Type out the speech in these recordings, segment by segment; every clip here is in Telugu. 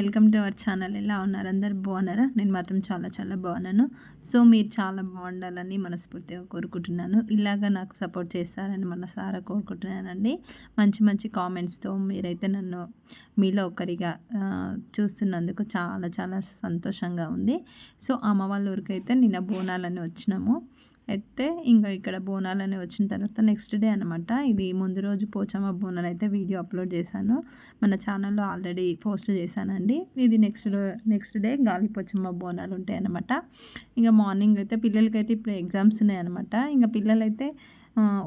Welcome to our channel. ఎలా ఉన్నారు? అందరు బాగున్నారా? నేను మాత్రం చాలా చాలా బాగున్నాను. సో మీరు చాలా బాగుండాలని మనస్ఫూర్తిగా కోరుకుంటున్నాను. ఇలాగా నాకు సపోర్ట్ చేస్తారని మన సారా కోరుకుంటున్నానండి. మంచి మంచి కామెంట్స్తో మీరైతే నన్ను మీలో ఒకరిగా చూస్తున్నందుకు చాలా చాలా సంతోషంగా ఉంది. సో అమ్మ వాళ్ళ ఊరికైతే నిన్న బోనాలని వచ్చినాము. అయితే ఇంకా ఇక్కడ బోనాలు అనేవి వచ్చిన తర్వాత నెక్స్ట్ డే అనమాట ఇది ముందు రోజు పోచమ్మ బోనాలు అయితే వీడియో అప్లోడ్ చేశాను. మన ఛానల్లో ఆల్రెడీ పోస్ట్ చేశానండి. ఇది నెక్స్ట్ నెక్స్ట్ డే గాలి పోచమ్మ బోనాలు ఉంటాయి అనమాట ఇంకా మార్నింగ్ అయితే పిల్లలకైతే ఇప్పుడు ఎగ్జామ్స్ ఉన్నాయి అనమాట ఇంకా పిల్లలైతే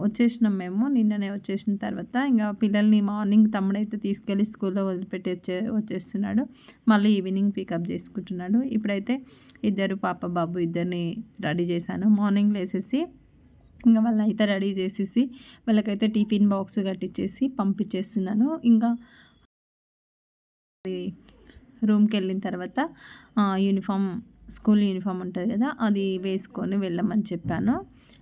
వచ్చేసినాం మేము. నిన్ననే వచ్చేసిన తర్వాత ఇంకా పిల్లల్ని మార్నింగ్ తమ్ముడైతే తీసుకెళ్ళి స్కూల్లో వదిలిపెట్టి వచ్చే వచ్చేస్తున్నాడు. మళ్ళీ ఈవినింగ్ పికప్ చేసుకుంటున్నాడు. ఇప్పుడైతే ఇద్దరు పాప బాబు ఇద్దరిని రెడీ చేశాను. మార్నింగ్ లేసేసి ఇంకా వాళ్ళైతే రెడీ చేసేసి వాళ్ళకైతే టిఫిన్ బాక్స్ కట్టించేసి పంపించేస్తున్నాను. ఇంకా రూమ్కి వెళ్ళిన తర్వాత యూనిఫామ్ స్కూల్ యూనిఫామ్ ఉంటుంది కదా అది వేసుకొని వెళ్ళమని చెప్పాను.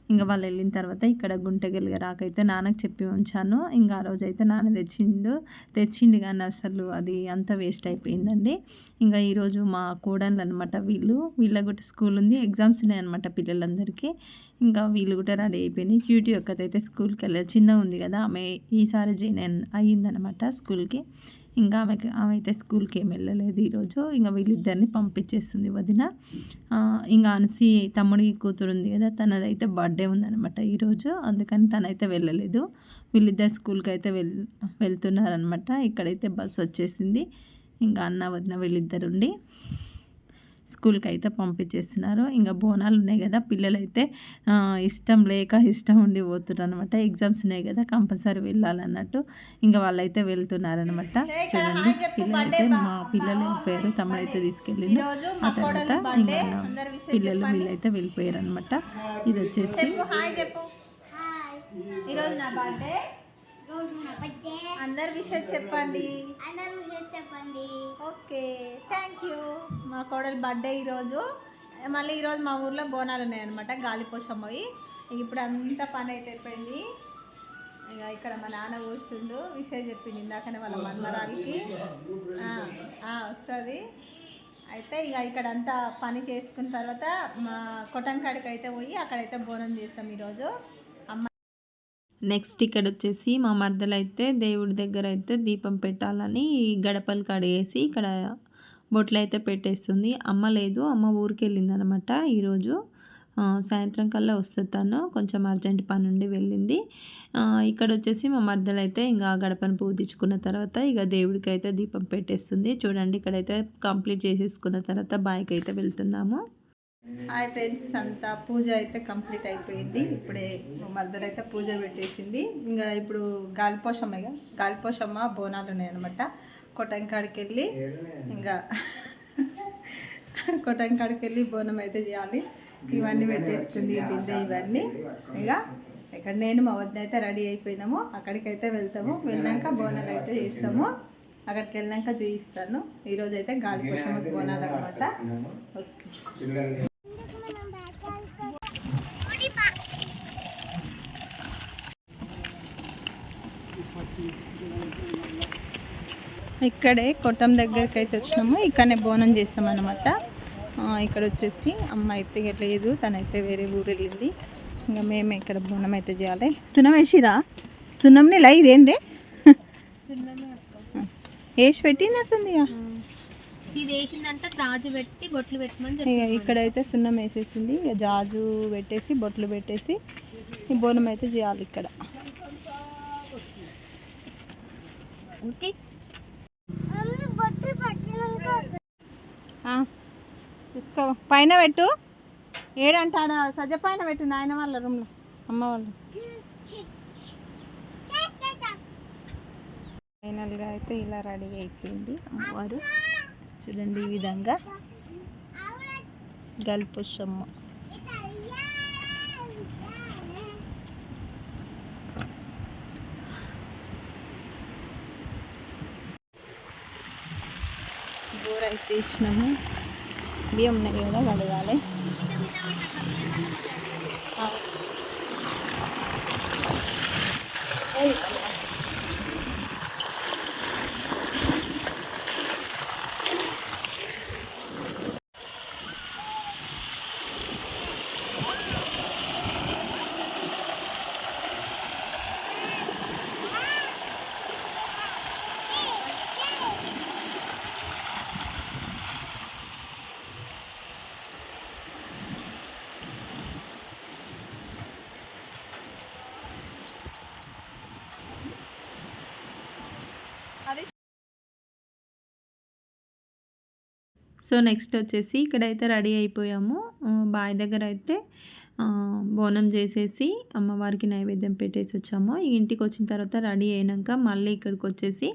ఇంకా వాళ్ళు వెళ్ళిన తర్వాత ఇక్కడ గుంటగెలుగా రాకైతే నాన్నకు చెప్పి ఉంచాను. ఇంకా ఆ రోజు అయితే నాన్న తెచ్చిండు. తెచ్చిండు కానీ అసలు అది అంత వేస్ట్ అయిపోయిందండి. ఇంకా ఈరోజు మా కోడళ్ళు అనమాట వీళ్ళు. వీళ్ళ కూడా స్కూల్ ఉంది. ఎగ్జామ్స్ ఉన్నాయి అనమాట పిల్లలందరికీ. ఇంకా వీళ్ళు కూడా రెడీ అయిపోయినాయి. క్యూటీ ఒక్కతైతే స్కూల్కి వెళ్ళారు. చిన్న ఉంది కదా ఆమె ఈసారి జాయిన్ అయ్యిందనమాట స్కూల్కి. ఇంకా ఆమెకి ఆమె అయితే స్కూల్కి ఏమి వెళ్ళలేదు ఈరోజు. ఇంకా వీళ్ళిద్దరిని పంపించేస్తుంది వదిన. ఇంకా అనిసి తమ్ముడి కూతురు ఉంది కదా తనదైతే బర్త్డే ఉందనమాట ఈరోజు. అందుకని తనైతే వెళ్ళలేదు. వీళ్ళిద్దరు స్కూల్కి అయితే వెళ్ వెళ్తున్నారనమాట ఇక్కడైతే బస్సు వచ్చేసింది. ఇంకా అన్న వదిన వీళ్ళిద్దరుండి. స్కూల్కి అయితే పంపించేస్తున్నారు. ఇంకా బోనాలు ఉన్నాయి కదా పిల్లలైతే ఇష్టం లేక ఇష్టం ఉండి పోతున్నారు అనమాట ఎగ్జామ్స్ ఉన్నాయి కదా కంపల్సరీ వెళ్ళాలన్నట్టు ఇంకా వాళ్ళైతే వెళ్తున్నారనమాట చూడండి పిల్లలైతే మా పిల్లలు వెళ్ళిపోయారు తమ్ముడైతే తీసుకెళ్ళిండు. ఆ తర్వాత ఇంకా పిల్లలు వీళ్ళైతే వెళ్ళిపోయారు అనమాట ఇది వచ్చేసి ఈరోజు నా బర్త్డే అందరు విషయం చెప్పండి. చెప్పండి ఓకే థ్యాంక్ యూ మా కోడలు బర్త్డే ఈరోజు. మళ్ళీ ఈరోజు మా ఊర్లో బోనాలు ఉన్నాయన్నమాట గాలిపోషమ్మవి ఇప్పుడు అంతా పని అయితే అయిపోయింది. ఇక ఇక్కడ మా నాన్న కూర్చుండు విషయం చెప్పింది ఇందాకనే వాళ్ళ మన్మరాలకి వస్తుంది. అయితే ఇక ఇక్కడ అంతా పని చేసుకున్న తర్వాత మా కొట్టంకాడికి అయితే పోయి అక్కడైతే బోనం చేస్తాం ఈరోజు. నెక్స్ట్ ఇక్కడ వచ్చేసి మా మర్దలు అయితే దేవుడి దగ్గర అయితే దీపం పెట్టాలని గడపలు కడిగేసి ఇక్కడ బొట్లు అయితే పెట్టేస్తుంది. అమ్మ లేదు అమ్మ ఊరికి వెళ్ళింది అనమాట ఈరోజు సాయంత్రం కల్లా వస్తుంది తను కొంచెం అర్జెంట్ పని నుండి వెళ్ళింది. ఇక్కడ వచ్చేసి మా మర్దలు అయితే ఇంకా గడపను పూజించుకున్న తర్వాత ఇక దేవుడికి అయితే దీపం పెట్టేస్తుంది. చూడండి ఇక్కడైతే కంప్లీట్ చేసేసుకున్న తర్వాత బాయ్కి అయితే వెళ్తున్నాము. హాయ్ ఫ్రెండ్స్ అంతా పూజ అయితే కంప్లీట్ అయిపోయింది. ఇప్పుడే మదర్ అయితే పూజ పెట్టేసింది. ఇంకా ఇప్పుడు గాలిపోషమ్మ ఇక గాలిపోషమ్మ బోనాలు ఉన్నాయన్నమాట. కొట్టంకాడికి వెళ్ళి ఇంకా కొట్టంకాడికి వెళ్ళి బోనం అయితే చేయాలి. ఇవన్నీ పెట్టేస్తుంది బిందె ఇవన్నీ. ఇక ఇక్కడ నేను మా వద్ద అయితే రెడీ అయిపోయినాము. అక్కడికైతే వెళ్తాము. వెళ్ళాక బోనాలు అయితే చేస్తాము. అక్కడికి వెళ్ళాక చూపిస్తాను ఈరోజు అయితే గాలిపోషమ్మకి బోనాలు అనమాట ఓకే. ఇక్కడే కొట్టం దగ్గరికి అయితే వచ్చినాము. ఇక్కడనే బోనం చేస్తామన్నమాట. ఇక్కడ వచ్చేసి అమ్మ అయితే లేదు తనైతే వేరే ఊరు వెళ్ళింది. ఇంకా మేము ఇక్కడ బోనం అయితే చేయాలి. సున్నం వేసిరా? సున్నంని ఇలా ఇదేంది? వేసి పెట్టినట్టుంది జాజు పెట్టి బొట్లు పెట్టమని ఇక్కడైతే సున్నం వేసేసింది. ఇక జాజు పెట్టేసి బొట్లు పెట్టేసి బోనం అయితే చేయాలి ఇక్కడ. తీసుకో పైన పెట్టు. ఏడంటాడు? సజ్జ పైన పెట్టు. నాయన వాళ్ళ రూమ్లో అమ్మ వాళ్ళు ఫైనల్గా అయితే ఇలా రెడీ అయిపోయింది. అమ్మవారు. చూడండి ఈ విధంగా. గల్పుషమ్మ బోర్ అయితే ఇచ్చినాము బియ్యం ఉన్నాయి కదా కడగాలి. సో నెక్స్ట్ వచ్చేసి ఇక్కడైతే రెడీ అయిపోయాము. బావి దగ్గర అయితే బోనం చేసేసి అమ్మవారికి నైవేద్యం పెట్టేసి వచ్చాము. ఇంటికి వచ్చిన తర్వాత రెడీ అయినాక మళ్ళీ ఇక్కడికి వచ్చేసి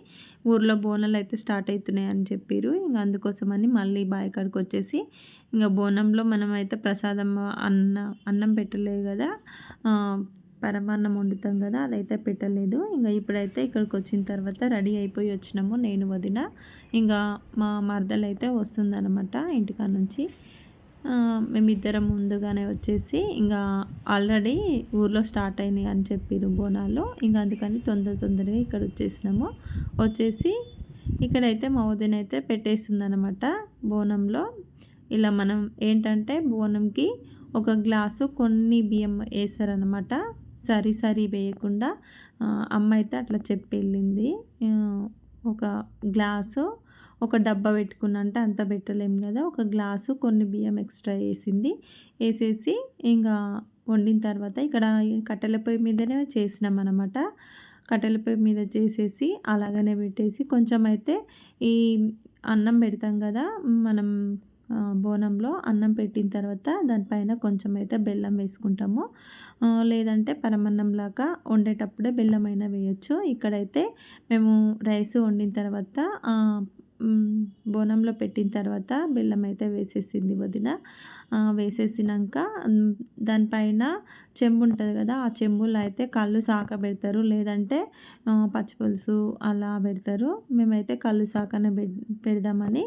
ఊర్లో బోనాలు అయితే స్టార్ట్ అవుతున్నాయి అని చెప్పారు. ఇంకా అందుకోసమని మళ్ళీ బావి కాడికి వచ్చేసి ఇంకా బోనంలో మనం అయితే ప్రసాదం అన్న అన్నం పెట్టలేదు కదా. పరమాన్నం వండుతాం కదా అదైతే పెట్టలేదు. ఇంకా ఇప్పుడైతే ఇక్కడికి వచ్చిన తర్వాత రెడీ అయిపోయి వచ్చినాము నేను వదిన. ఇంకా మా మరదలు అయితే వస్తుందన్నమాట ఇంటికాడ నుంచి మేమిద్దరం ముందుగానే వచ్చేసి ఇంకా ఆల్రెడీ ఊర్లో స్టార్ట్ అయినాయి అని చెప్పారు బోనాలు. ఇంకా అందుకని తొందర తొందరగా ఇక్కడ వచ్చేసినాము వచ్చేసి ఇక్కడైతే మా వదిన అయితే పెట్టేస్తుందన్నమాట బోనంలో. ఇలా మనం ఏంటంటే బోనంకి ఒక గ్లాసు కొన్ని బియ్యం వేస్తారనమాట సరి సరి వేయకుండా అమ్మ అయితే అట్లా చెప్పి వెళ్ళింది ఒక గ్లాసు ఒక డబ్బా పెట్టుకున్నంటే అంత పెట్టలేం కదా ఒక గ్లాసు కొన్ని బియ్యం ఎక్స్ట్రా వేసింది. వేసేసి ఇంకా వండిన తర్వాత ఇక్కడ కట్టెల పొయ్యి మీదనే చేసినాం అనమాట కట్టెల పొయ్యి మీద చేసేసి అలాగనే పెట్టేసి కొంచెం అయితే ఈ అన్నం పెడతాం కదా మనం బోనంలో అన్నం పెట్టిన తర్వాత దానిపైన కొంచెం అయితే బెల్లం వేసుకుంటాము. లేదంటే పరమన్నంలాగా వండేటప్పుడే బెల్లం అయినా వేయచ్చు. ఇక్కడైతే మేము రైస్ వండిన తర్వాత బోనంలో పెట్టిన తర్వాత బెల్లం అయితే వేసేసింది వదిన. వేసేసినాక దానిపైన చెంబు ఉంటుంది కదా ఆ చెంబులో అయితే కళ్ళు సాక పెడతారు. లేదంటే పచ్చిపులుసు అలా పెడతారు. మేమైతే కళ్ళు సాకనే పెడ్ పెడదామని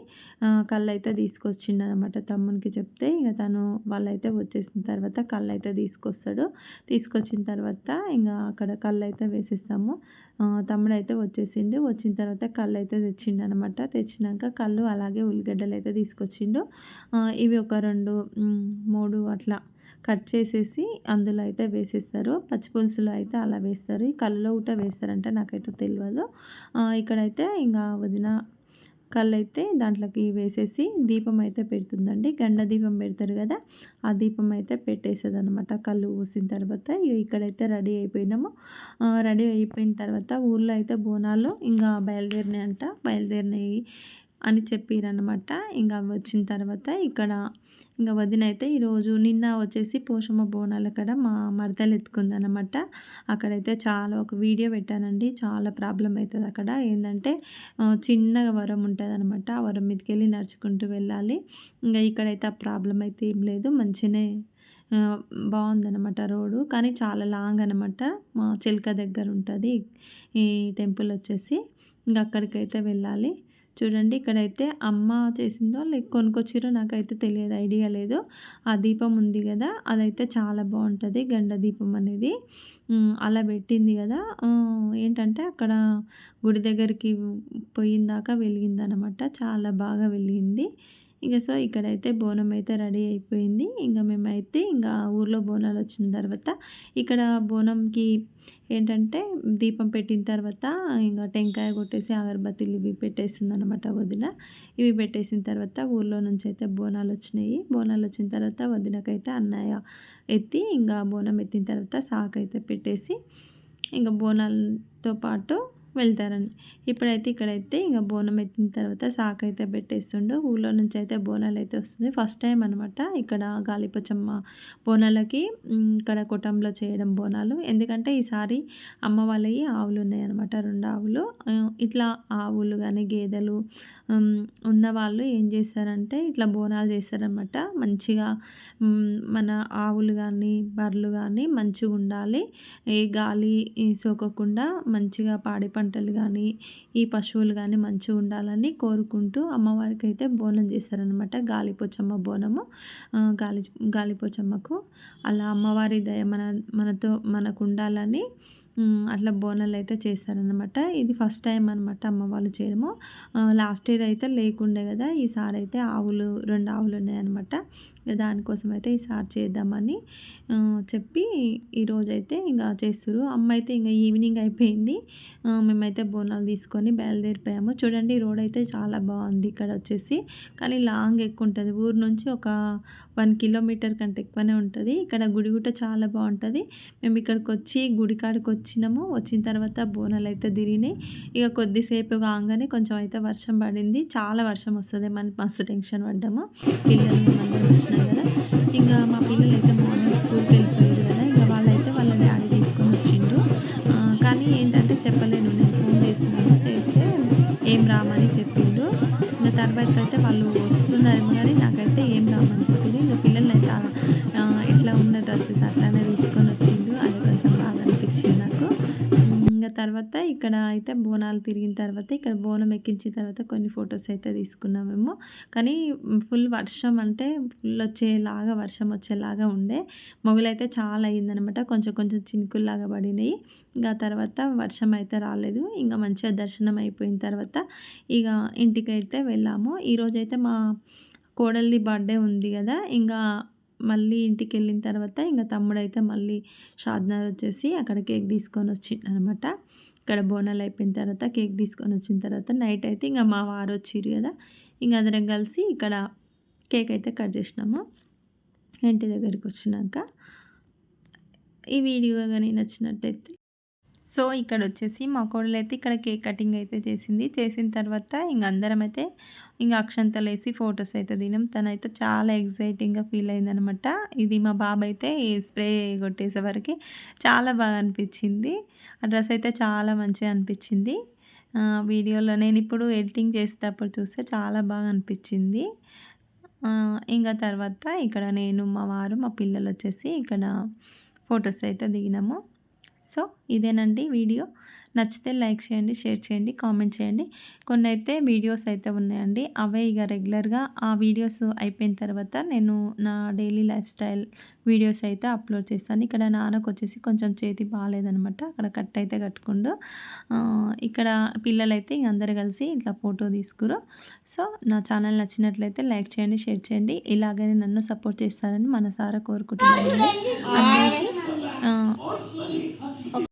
కళ్ళు అయితే తీసుకొచ్చిండు అనమాట తమ్మునికి చెప్తే. ఇంకా తను వాళ్ళైతే వచ్చేసిన తర్వాత కళ్ళు అయితే తీసుకొస్తాడు. తీసుకొచ్చిన తర్వాత ఇంకా అక్కడ కళ్ళు అయితే వేసేస్తాము. తమ్ముడు అయితే వచ్చేసిండు. వచ్చిన తర్వాత కళ్ళు అయితే తెచ్చిండు అనమాట తెచ్చినాక కళ్ళు అలాగే ఉల్లిగడ్డలు అయితే తీసుకొచ్చిండు ఇవి ఒక రెండు మూడు అట్లా కట్ చేసేసి అందులో అయితే వేసేస్తారు. పచ్చిపులుసులో అయితే అలా వేస్తారు. ఈ కళ్ళలో కూడా వేస్తారంటే నాకైతే తెలియదు ఇక్కడైతే ఇంకా వదిన కళ్ళు అయితే దాంట్లోకి వేసేసి దీపం అయితే పెడుతుందండి. గండ దీపం పెడతారు కదా ఆ దీపం అయితే పెట్టేసేది అనమాట కళ్ళు పూసిన తర్వాత. ఇక్కడైతే రెడీ అయిపోయినాము. రెడీ అయిపోయిన తర్వాత ఊళ్ళో అయితే బోనాలు ఇంకా బయలుదేరినాయి అంట బయలుదేరినాయి అని చెప్పిరనమాట ఇంకా అవి వచ్చిన తర్వాత ఇక్కడ ఇంకా వదిన అయితే ఈరోజు నిన్న వచ్చేసి పోషమ్మ బోనాల అక్కడ మా మరదలు ఎత్తుకుందనమాట అక్కడైతే చాలా ఒక వీడియో పెట్టానండి. చాలా ప్రాబ్లం అవుతుంది అక్కడ. ఏంటంటే చిన్నగా వరం ఉంటుంది అనమాట ఆ వరం మీదకి వెళ్ళి నడుచుకుంటూ వెళ్ళాలి. ఇంకా ఇక్కడైతే ఆ ప్రాబ్లం అయితే ఏం లేదు. మంచిగానే బాగుందనమాట బాగుందన్నమాట రోడ్డు. కానీ చాలా లాంగ్ అనమాట మా చిలక దగ్గర ఉంటుంది ఈ టెంపుల్ వచ్చేసి. ఇంకా అక్కడికైతే వెళ్ళాలి. చూడండి ఇక్కడైతే అమ్మ చేసిందో లేక కొనుక్కొచ్చిరో నాకైతే తెలియదు ఐడియా లేదు. ఆ దీపం ఉంది కదా అదైతే చాలా బాగుంటుంది గండ దీపం అనేది. అలా పెట్టింది కదా. ఏంటంటే అక్కడ గుడి దగ్గరికి పోయిందాక వెలిగిందనమాట చాలా బాగా వెలిగింది. ఇక సో ఇక్కడైతే బోనం అయితే రెడీ అయిపోయింది. ఇంకా మేమైతే ఇంకా ఊర్లో బోనాలు వచ్చిన తర్వాత ఇక్కడ బోనంకి ఏంటంటే దీపం పెట్టిన తర్వాత ఇంకా టెంకాయ కొట్టేసి అగరబత్తిలు ఇవి పెట్టేసింది అనమాట వదిన. ఇవి పెట్టేసిన తర్వాత ఊర్లో నుంచి అయితే బోనాలు వచ్చినాయి. బోనాలు వచ్చిన తర్వాత వదినకైతే అన్నయ్య ఎత్తి ఇంకా బోనం ఎత్తిన తర్వాత సాకు అయితే పెట్టేసి ఇంకా బోనాలతో పాటు వెళ్తారని. ఇప్పుడైతే ఇక్కడైతే ఇంకా బోనం ఎత్తిన తర్వాత సాకు అయితే పెట్టేస్తుండు. ఊళ్ళో నుంచి అయితే బోనాలు అయితే వస్తుంది. ఫస్ట్ టైం అనమాట ఇక్కడ గాలిపచ్చమ్మ బోనాలకి ఇక్కడ కుటుంబంలో చేయడం బోనాలు. ఎందుకంటే ఈసారి అమ్మ వాళ్ళవి ఆవులు ఉన్నాయన్నమాట రెండు ఆవులు. ఇట్లా ఆవులు కానీ గేదెలు ఉన్నవాళ్ళు ఉన్న వాళ్ళు ఏం చేస్తారంటే ఇట్లా బోనాలు చేస్తారనమాట మంచిగా మన ఆవులు కానీ బర్రెలు కానీ మంచిగా ఉండాలి. ఏ గాలి సోకకుండా మంచిగా పాడి పంటలు కానీ ఈ పశువులు కానీ మంచిగా ఉండాలని కోరుకుంటూ అమ్మవారికి అయితే బోనం చేస్తారనమాట గాలిపోచమ్మ బోనము. గాలి గాలిపోచమ్మకు అలా అమ్మవారి దయ మన మనతో మనకు ఉండాలని అట్లా బోనాలు అయితే చేస్తారనమాట ఇది ఫస్ట్ టైం అనమాట అమ్మ వాళ్ళు చేయడము లాస్ట్ ఇయర్ అయితే లేకుండే కదా ఈసారి అయితే ఆవులు రెండు ఆవులు ఉన్నాయన్నమాట. దానికోసం అయితే ఈసారి చేద్దామని చెప్పి ఈరోజు అయితే ఇంకా చేస్తారు అమ్మ అయితే ఇంకా ఈవినింగ్ అయిపోయింది. మేమైతే బోనాలు తీసుకొని బయలుదేరిపోయాము. చూడండి రోడ్ అయితే చాలా బాగుంది ఇక్కడ వచ్చేసి. కానీ లాంగ్ ఎక్కువ ఉంటుంది ఊరు నుంచి ఒక వన్ కిలోమీటర్ కంటే ఎక్కువనే ఉంటుంది. ఇక్కడ గుడి కూడా చాలా బాగుంటుంది. మేము ఇక్కడికి వచ్చి గుడి కాడికి వచ్చినాము. వచ్చిన తర్వాత బోనాలు అయితే తిరిగినాయి. ఇక కొద్దిసేపు కాగానే కొంచెం అయితే వర్షం పడింది. చాలా వర్షం వస్తుంది. మన మస్తు టెన్షన్ పడ్డాము. పిల్లలు వచ్చినాం కదా. ఇంకా మా పిల్లలు అయితే మార్నింగ్ స్కూల్కి వెళ్ళిపోయారు కదా. ఇంకా వాళ్ళైతే వాళ్ళ డాడీ తీసుకొని వచ్చిండు. కానీ ఏంటంటే చెప్పలేను. నేను ఫోన్ చేసినాను చేస్తే ఏం రామని చెప్పిండు. ఇంకా తర్వాత అయితే వాళ్ళు తర్వాత ఇక్కడ బోనం ఎక్కించిన తర్వాత కొన్ని ఫొటోస్ అయితే తీసుకున్నాం మేము కానీ ఫుల్ వర్షం అంటే ఫుల్ వచ్చేలాగా వర్షం వచ్చేలాగా ఉండే. మొగులైతే చాలా అయిందనమాట కొంచెం కొంచెం చినుకుల్లాగా పడినాయి. ఇంకా తర్వాత వర్షం అయితే రాలేదు. ఇంకా మంచిగా దర్శనం అయిపోయిన తర్వాత ఇక ఇంటికి అయితే వెళ్ళాము ఈరోజైతే మా కోడలిది బర్త్డే ఉంది కదా. ఇంకా మళ్ళీ ఇంటికి వెళ్ళిన తర్వాత ఇంకా తమ్ముడు అయితే మళ్ళీ షాద్నగర్ వచ్చేసి అక్కడ కేక్ తీసుకొని వచ్చిండు అనమాట ఇక్కడ బోనాలు అయిపోయిన తర్వాత కేక్ తీసుకొని వచ్చిన తర్వాత నైట్ అయితే ఇంకా మా వారు వచ్చిర్రు కదా. ఇంకా అందరం కలిసి ఇక్కడ కేక్ అయితే కట్ చేసినాము. ఇంటి దగ్గరికి వచ్చినాక ఈ వీడియో కానీ నచ్చినట్టయితే సో ఇక్కడ వచ్చేసి మా కోడలు అయితే ఇక్కడ కేక్ కటింగ్ అయితే చేసింది. చేసిన తర్వాత ఇంక అందరం అయితే ఇంకా అక్షంతలు వేసి ఫొటోస్ అయితే దినం. తనైతే చాలా ఎగ్జైటింగ్గా ఫీల్ అయిందనమాట. ఇది మా బాబు అయితే స్ప్రే కొట్టేసే చాలా బాగా అనిపించింది. ఆ డ్రెస్ అయితే చాలా మంచిగా అనిపించింది. వీడియోలో నేను ఇప్పుడు ఎడిటింగ్ చేసేటప్పుడు చూస్తే చాలా బాగా అనిపించింది. ఇంకా తర్వాత ఇక్కడ నేను మా వారు మా పిల్లలు వచ్చేసి ఇక్కడ ఫొటోస్ అయితే దిగినాము. సో ఇదేనండి వీడియో. నచ్చితే లైక్ చేయండి షేర్ చేయండి కామెంట్ చేయండి. కొన్ని అయితే వీడియోస్ అయితే ఉన్నాయండి. అవే ఇక రెగ్యులర్గా ఆ వీడియోస్ అయిపోయిన తర్వాత నేను నా డైలీ లైఫ్ స్టైల్ వీడియోస్ అయితే అప్లోడ్ చేస్తాను. ఇక్కడ నాన్నకు వచ్చేసి కొంచెం చేతి బాగాలేదనమాట అక్కడ కట్ అయితే కట్టుకుండు. ఇక్కడ పిల్లలైతే ఇంక అందరు కలిసి ఇట్లా ఫోటో తీసుకురు. సో నా ఛానల్ నచ్చినట్లయితే లైక్ చేయండి షేర్ చేయండి. ఇలాగనే నన్ను సపోర్ట్ చేస్తారని మనసారా కోరుకుంటున్నాను